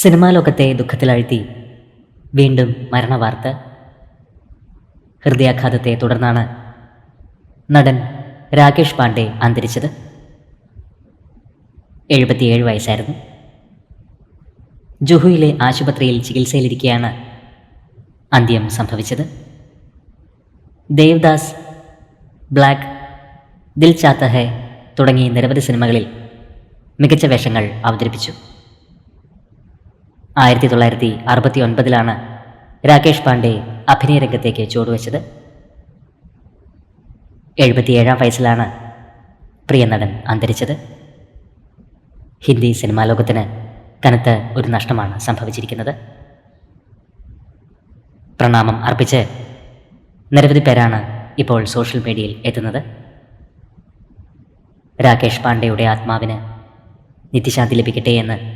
Cinema ലോകത്തെ ദുഃഖത്തിലാഴ്ത്തി. വീണ്ടും മരണവാർത്ത. ഹൃദയാഘാതത്തെ തുടർന്നാണ് നടൻ രാകേഷ് പാണ്ഡെ അന്തരിച്ചത്. എഴുപത്തിയേഴ് വയസ്സായിരുന്നു. ജുഹുയിലെ ആശുപത്രിയിൽ ചികിത്സയിലിരിക്കെയാണ് അന്ത്യം സംഭവിച്ചത്. ദേവ്ദാസ് ബ്ലാക്ക് ദിൽ ചാത്ത ഹെ തുടങ്ങി നിരവധി സിനിമകളിൽ മികച്ച വേഷങ്ങൾ അവതരിപ്പിച്ചു. ആയിരത്തി തൊള്ളായിരത്തി അറുപത്തി ഒൻപതിലാണ് രാകേഷ് പാണ്ഡെ അഭിനയ രംഗത്തേക്ക് ചുവടുവെച്ചത്. എഴുപത്തിയേഴാം വയസ്സിലാണ് പ്രിയ നടൻ അന്തരിച്ചത്. ഹിന്ദി സിനിമാ ലോകത്തിന് കനത്ത ഒരു നഷ്ടമാണ് സംഭവിച്ചിരിക്കുന്നത്. പ്രണാമം അർപ്പിച്ച് നിരവധി പേരാണ് ഇപ്പോൾ സോഷ്യൽ മീഡിയയിൽ എത്തുന്നത്. രാകേഷ് പാണ്ഡെയുടെ ആത്മാവിന് നിത്യശാന്തി ലഭിക്കട്ടെ എന്ന്